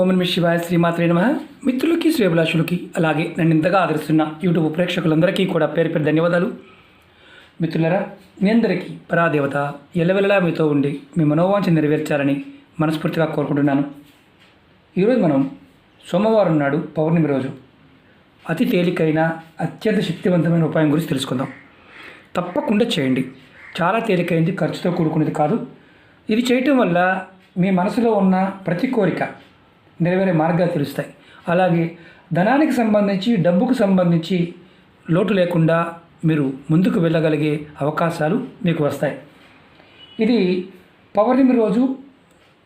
ఓం నమ శివాయ శ్రీమాత్రే నమ. మిత్రులకి శ్రేభిలాషులకి అలాగే నన్ను ఇంతగా ఆదరిస్తున్న యూట్యూబ్ ప్రేక్షకులందరికీ కూడా పేరు పేరు ధన్యవాదాలు. మిత్రులరా మీ అందరికీ పరాదేవత ఎల్లవెల్లలా మీతో ఉండి మీ మనోవాంఛ నెరవేర్చాలని మనస్ఫూర్తిగా కోరుకుంటున్నాను. ఈరోజు మనం సోమవారం నాడు పౌర్ణమి రోజు అతి తేలికైన అత్యంత శక్తివంతమైన ఉపాయం గురించి తెలుసుకుందాం. తప్పకుండా చేయండి. చాలా తేలికైంది ఖర్చుతో కూడుకునేది కాదు. ఇది చేయటం వల్ల మీ మనసులో ఉన్న ప్రతి కోరిక నెరవేరే మార్గాలు తెలుస్తాయి. అలాగే ధనానికి సంబంధించి డబ్బుకు సంబంధించి లోటు లేకుండా మీరు ముందుకు వెళ్ళగలిగే అవకాశాలు మీకు వస్తాయి. ఇది పౌర్ణమి రోజు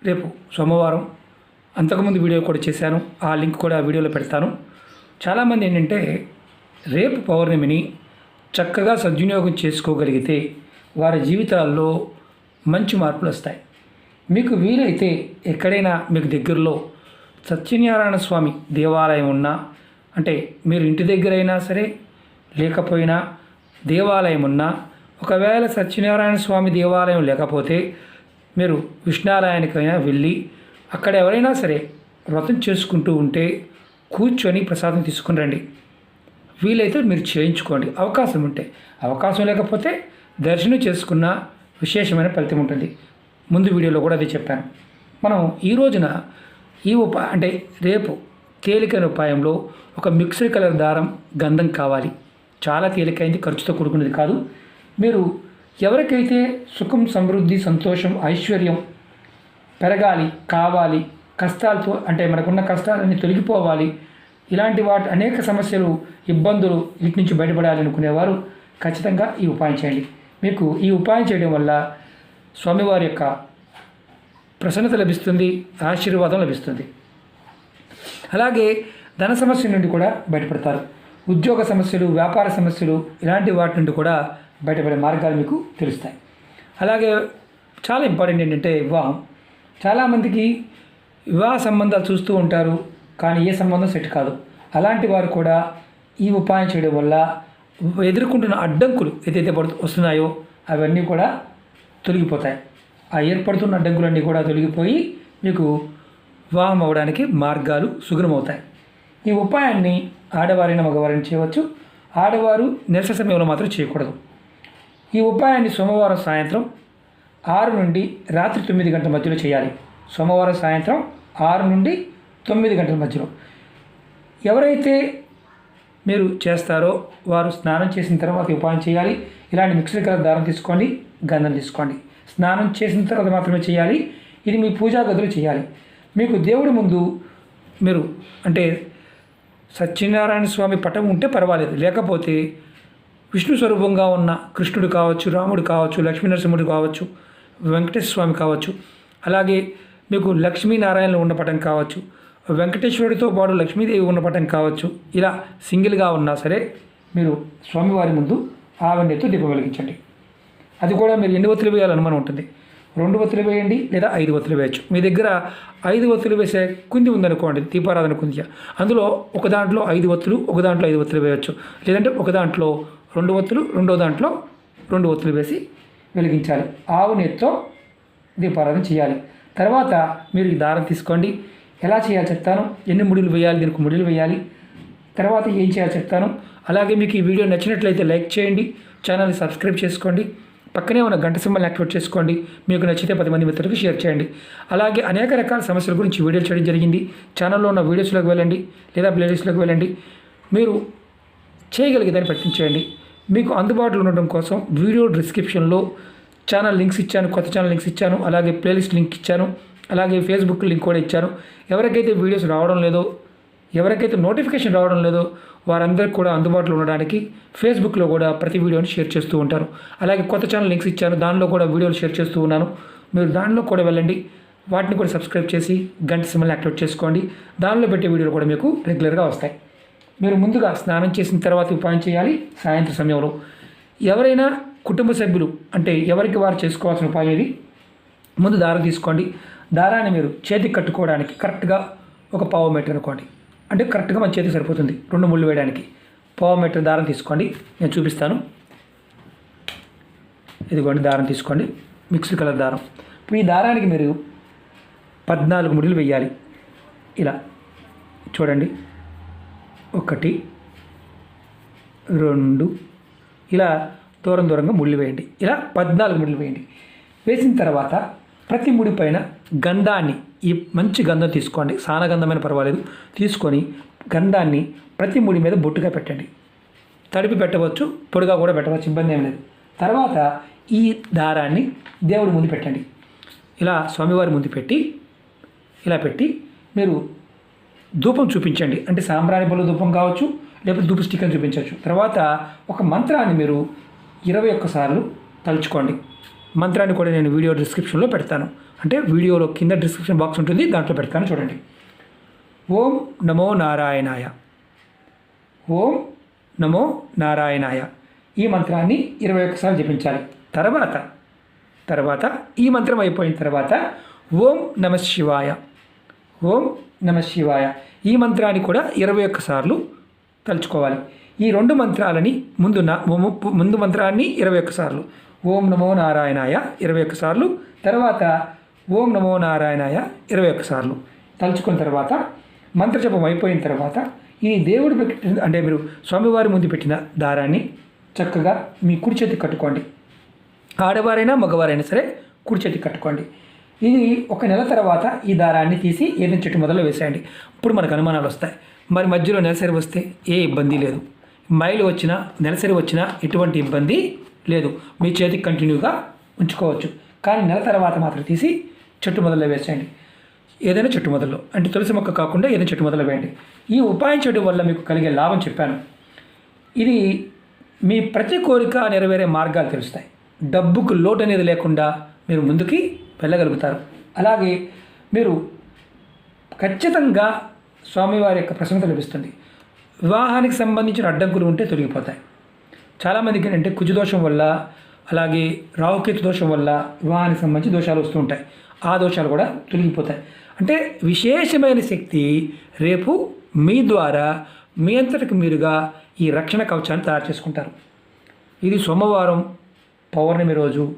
రేపు సోమవారం. అంతకుముందు వీడియో కూడా చేశాను. ఆ లింక్ కూడా వీడియోలో పెడతాను. చాలామంది ఏంటంటే రేపు పౌర్ణమిని చక్కగా సద్వినియోగం చేసుకోగలిగితే వారి జీవితాల్లో మంచి మార్పులు వస్తాయి. మీకు వీలైతే ఎక్కడైనా మీకు దగ్గరలో సత్యనారాయణ స్వామి దేవాలయం ఉన్నా అంటే మీరు ఇంటి దగ్గరైనా సరే లేకపోయినా దేవాలయం ఉన్నా ఒకవేళ సత్యనారాయణ స్వామి దేవాలయం లేకపోతే మీరు విష్ణాలయానికైనా వెళ్ళి అక్కడ ఎవరైనా సరే వ్రతం చేసుకుంటూ ఉంటే కూర్చొని ప్రసాదం తీసుకుని రండి. వీలైతే మీరు చేయించుకోండి. అవకాశం ఉంటే. అవకాశం లేకపోతే దర్శనం చేసుకున్న విశేషమైన ఫలితం ఉంటుంది. ముందు వీడియోలో కూడా అది చెప్పాను. మనం ఈ రోజున ఈ ఉపా అంటే రేపు తేలికైన ఉపాయంలో ఒక మిక్స్డ్ కలర్ దారం గంధం కావాలి. చాలా తేలికైంది ఖర్చుతో కూడుకున్నది కాదు. మీరు ఎవరికైతే సుఖం సమృద్ధి సంతోషం ఐశ్వర్యం పెరగాలి కావాలి కష్టాలతో అంటే మనకున్న కష్టాలన్నీ తొలగిపోవాలి ఇలాంటి వాటి అనేక సమస్యలు ఇబ్బందులు వీటి నుంచి బయటపడాలి అనుకునేవారు ఖచ్చితంగా ఈ ఉపాయం చేయండి. మీకు ఈ ఉపాయం చేయడం వల్ల స్వామివారి యొక్క ప్రసన్నత లభిస్తుంది ఆశీర్వాదం లభిస్తుంది. అలాగే ధన సమస్య నుండి కూడా బయటపడతారు. ఉద్యోగ సమస్యలు వ్యాపార సమస్యలు ఇలాంటి వాటి నుండి కూడా బయటపడే మార్గాలు మీకు తెలుస్తాయి. అలాగే చాలా ఇంపార్టెంట్ ఏంటంటే వివాహం. చాలామందికి వివాహ సంబంధాలు చూస్తూ ఉంటారు కానీ ఏ సంబంధం సెట్ కాదు. అలాంటి వారు కూడా ఈ ఉపాయం చేయడం వల్ల ఎదుర్కొంటున్న అడ్డంకులు ఏదైతే పడు వస్తున్నాయో అవన్నీ కూడా తొలగిపోతాయి. ఆ ఏర్పడుతున్న అడ్డంకులన్నీ కూడా తొలగిపోయి మీకు వివాహం అవ్వడానికి మార్గాలు సుగమవుతాయి ఈ ఉపాయాన్ని ఆడవారైన మగవారిని చేయవచ్చు. ఆడవారు నిరస సమయంలో మాత్రం చేయకూడదు. ఈ ఉపాయాన్ని సోమవారం సాయంత్రం ఆరు నుండి రాత్రి తొమ్మిది గంటల మధ్యలో చేయాలి. సోమవారం సాయంత్రం ఆరు నుండి తొమ్మిది గంటల మధ్యలో. ఎవరైతే మీరు చేస్తారో వారు స్నానం చేసిన తర్వాత ఉపాయం చేయాలి. ఇలాంటి మిక్సర్ కలర్ దారం తీసుకోండి గంధం తీసుకోండి. స్నానం చేసిన తర్వాత మాత్రమే చేయాలి. ఇది మీ పూజా గదిలో చేయాలి. మీకు దేవుడి ముందు మీరు అంటే సత్యనారాయణ స్వామి పటం ఉంటే పర్వాలేదు. లేకపోతే విష్ణు స్వరూపంగా ఉన్న కృష్ణుడు కావచ్చు రాముడు కావచ్చు లక్ష్మీనరసింహుడు కావచ్చు వెంకటేశ్వర స్వామి కావచ్చు. అలాగే మీకు లక్ష్మీనారాయణలు ఉన్న పటం కావచ్చు. వెంకటేశ్వరుడితో పాటు లక్ష్మీదేవి ఉన్న పటం కావచ్చు. ఇలా సింగిల్గా ఉన్నా సరే మీరు స్వామివారి ముందు ఆవెండితో దీపం వెలిగించండి. అది కూడా మీరు ఎన్ని ఒత్తులు వేయాలని అనుమానం ఉంటుంది. రెండు ఒత్తులు వేయండి లేదా ఐదు ఒత్తులు వేయచ్చు. మీ దగ్గర ఐదు ఒత్తులు వేసే కుంది ఉందనుకోండి దీపారాధన కుంది. అందులో ఒక దాంట్లో ఐదు ఒత్తులు ఒక దాంట్లో ఐదు ఒత్తులు వేయచ్చు. లేదంటే ఒక దాంట్లో రెండు ఒత్తులు రెండో దాంట్లో రెండు ఒత్తులు వేసి వెలిగించాలి. ఆవు నెత్తో దీపారాధన చేయాలి. తర్వాత మీరు ఈ దారం తీసుకోండి. ఎలా చేయాలో చెప్తాను. ఎన్ని ముడులు వేయాలి దీనికి ముడులు వేయాలి. తర్వాత ఏం చేయాలో చెప్తాను. అలాగే మీకు ఈ వీడియో నచ్చినట్లయితే లైక్ చేయండి. ఛానల్ని సబ్స్క్రైబ్ చేసుకోండి. పక్కనే ఉన్న గంట సింబల్ని యాక్టివేట్ చేసుకోండి. మీకు నచ్చితే పది మంది మిత్రులకు షేర్ చేయండి. అలాగే అనేక రకాల సమస్యల గురించి వీడియోలు చేయడం జరిగింది. ఛానల్లో ఉన్న వీడియోస్లోకి వెళ్ళండి. లేదా ప్లేలిస్ట్లోకి వెళ్ళండి. మీరు చేయగలిగేదాన్ని ప్రయత్నించేయండి. మీకు అందుబాటులో ఉండడం కోసం వీడియో డిస్క్రిప్షన్లో ఛానల్ లింక్స్ ఇచ్చాను కొత్త ఛానల్ లింక్స్ ఇచ్చాను అలాగే ప్లేలిస్ట్ లింక్ ఇచ్చాను అలాగే ఫేస్బుక్ లింక్ కూడా ఇచ్చాను. ఎవరికైతే వీడియోస్ రావడం లేదో ఎవరికైతే నోటిఫికేషన్ రావడం లేదో వారందరికీ కూడా అందుబాటులో ఉండడానికి ఫేస్బుక్లో కూడా ప్రతి వీడియోని షేర్ చేస్తూ ఉంటారు. అలాగే కొత్త ఛానల్ లింక్స్ ఇచ్చాను. దానిలో కూడా వీడియోలు షేర్ చేస్తూ ఉన్నాను. మీరు దానిలో కూడా వెళ్ళండి. వాటిని కూడా సబ్స్క్రైబ్ చేసి గంట సిమ్మల్ని యాక్టివేట్ చేసుకోండి. దానిలో పెట్టే వీడియోలు కూడా మీకు రెగ్యులర్గా వస్తాయి. మీరు ముందుగా స్నానం చేసిన తర్వాత ఉపాయం చేయాలి. సాయంత్రం సమయంలో. ఎవరైనా కుటుంబ సభ్యులు అంటే ఎవరికి వారు చేసుకోవాల్సిన ఉపాయం ఇది ముందు దారం తీసుకోండి. దారాన్ని మీరు చేతికి కట్టుకోవడానికి కరెక్ట్గా ఒక పావు మీటర్ అనుకోండి. అంటే కరెక్ట్గా మన చేతికి సరిపోతుంది. రెండు ముళ్ళు వేయడానికి. పావు మీటర్ దారం తీసుకోండి. నేను చూపిస్తాను. ఇదిగోండి దారం తీసుకోండి. మిక్స్డ్ కలర్ దారం. ఇప్పుడు ఈ దారానికి మీరు పద్నాలుగు ముడిలు వేయాలి. ఇలా. చూడండి. ఒకటి రెండు. ఇలా దూరం దూరంగా ముళ్ళు వేయండి. ఇలా పద్నాలుగు ముళ్ళు వేయండి. వేసిన తర్వాత ప్రతి ముడి పైన గంధాన్ని ఈ మంచి గంధం తీసుకోండి. సానగంధమైన పర్వాలేదు. తీసుకొని గంధాన్ని ప్రతి ముడి మీద బొట్టుగా పెట్టండి. తడిపి పెట్టవచ్చు పొడిగా కూడా పెట్టవచ్చు ఇబ్బంది ఏం లేదు. తర్వాత ఈ దారాన్ని దేవుడి ముందు పెట్టండి. ఇలా స్వామివారి ముందు పెట్టి ఇలా పెట్టి మీరు ధూపం చూపించండి. అంటే సాంబ్రాణి పళ్ళు ధూపం కావచ్చు లేకపోతే ధూప స్టిక్కర్ చూపించవచ్చు. తర్వాత ఒక మంత్రాన్ని మీరు ఇరవై ఒక్కసార్లు తలుచుకోండి. మంత్రాన్ని కూడా నేను వీడియో డిస్క్రిప్షన్లో పెడతాను. అంటే వీడియోలో కింద డిస్క్రిప్షన్ బాక్స్ ఉంటుంది దాంట్లో పెడతాను చూడండి. ఓం నమో నారాయణాయ. ఓం నమో నారాయణాయ. ఈ మంత్రాన్ని ఇరవై ఒక్కసార్లు జపించాలి. తర్వాత తర్వాత ఈ మంత్రం అయిపోయిన తర్వాత ఓం నమ శివాయ. ఓం నమ శివాయ. ఈ మంత్రాన్ని కూడా ఇరవై ఒక్కసార్లు తలుచుకోవాలి. ఈ రెండు మంత్రాలని ముందు నా ము- ముందు మంత్రాన్ని ఇరవై ఒక్కసార్లు. ఓం నమో నారాయణాయ ఇరవై ఒక్కసార్లు తర్వాత ఓం నమో నారాయణాయ ఇరవై ఒక్కసార్లు తలుచుకున్న తర్వాత మంత్రజపం అయిపోయిన తర్వాత ఈ దేవుడు పెట్టిన అంటే మీరు స్వామివారి ముందు పెట్టిన దారాన్ని చక్కగా మీ కుడి చేతి కట్టుకోండి. ఆడవారైనా మగవారైనా సరే కుడి చేతి కట్టుకోండి. ఇది ఒక నెల తర్వాత ఈ దారాన్ని తీసి ఏదైనా చెట్టు మొదలు వేసేయండి. ఇప్పుడు మనకు అనుమానాలు వస్తాయి. మరి మధ్యలో నెలసరి వస్తే ఏ ఇబ్బంది లేదు. మైలు వచ్చినా నెలసరి వచ్చినా ఎటువంటి ఇబ్బంది లేదు. మీ చేతికి కంటిన్యూగా ఉంచుకోవచ్చు. కానీ నెల తర్వాత మాత్రం తీసి చెట్టు మొదల్లో వేసేయండి. ఏదైనా చెట్టు మొదల్లో అంటే తులసి మొక్క కాకుండా ఏదైనా చెట్టు మొదలు వేయండి. ఈ ఉపాయం చేయడం వల్ల మీకు కలిగే లాభం చెప్పాను. ఇది మీ ప్రతి కోరిక నెరవేరే మార్గాలు తెలుస్తాయి. డబ్బుకు లోటు అనేది లేకుండా మీరు ముందుకి వెళ్ళగలుగుతారు. అలాగే మీరు ఖచ్చితంగా స్వామివారి యొక్క ప్రశంస లభిస్తుంది. వివాహానికి సంబంధించిన అడ్డంకులు ఉంటే తొలగిపోతాయి. చాలామందికి ఏంటంటే కుజదోషం వల్ల అలాగే రాహుకేతు దోషం వల్ల వివాహానికి సంబంధించి దోషాలు వస్తూ ఉంటాయి. ఆ దోషాలు కూడా తొలగిపోతాయి. అంటే విశేషమైన శక్తి రేపు మీ ద్వారా మీ అంతటికి మీరుగా ఈ రక్షణ కవచాన్ని తయారు చేసుకుంటారు. ఇది సోమవారం పౌర్ణమి రోజు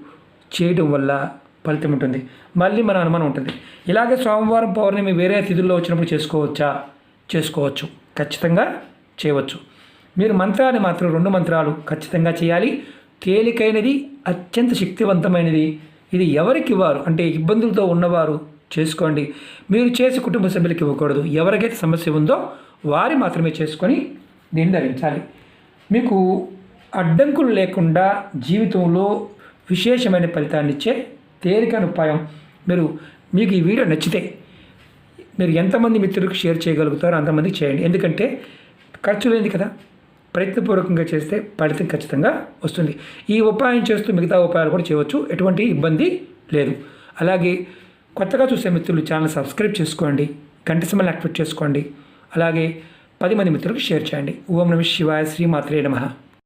చేయడం వల్ల ఫలితం ఉంటుంది. మళ్ళీ మన అనుమానం ఉంటుంది. ఇలాగే సోమవారం పౌర్ణమి వేరే తిథుల్లో వచ్చినప్పుడు చేసుకోవచ్చా? చేసుకోవచ్చు. ఖచ్చితంగా చేయవచ్చు. మీరు మంత్రాన్ని మాత్రం రెండు మంత్రాలు ఖచ్చితంగా చేయాలి. తేలికైనది అత్యంత శక్తివంతమైనది. ఇది ఎవరికి ఇవ్వరు అంటే ఇబ్బందులతో ఉన్నవారు చేసుకోండి. మీరు చేసి కుటుంబ సభ్యులకు ఇవ్వకూడదు. ఎవరికైతే సమస్య ఉందో వారి మాత్రమే చేసుకొని దీన్ని ధరించాలి మీకు అడ్డంకులు లేకుండా జీవితంలో విశేషమైన ఫలితాన్ని ఇచ్చే తేలికైన ఉపాయం మీరు మీకు ఈ వీడియో నచ్చితే మీరు ఎంతమంది మిత్రులకు షేర్ చేయగలుగుతారో అంతమందికి చేయండి. ఎందుకంటే ఖర్చు లేనిది కదా. ప్రయత్నపూర్వకంగా చేస్తే ఫలితం ఖచ్చితంగా వస్తుంది. ఈ ఉపాయం చేస్తూ మిగతా ఉపాయాలు కూడా చేయవచ్చు. ఎటువంటి ఇబ్బంది లేదు. అలాగే కొత్తగా చూసే మిత్రులు ఛానల్ సబ్స్క్రైబ్ చేసుకోండి. గంట సమయం యాక్టివేట్ చేసుకోండి. అలాగే పది మంది మిత్రులకు షేర్ చేయండి. ఓం నమ శివాయ శ్రీమాత్రే నమః.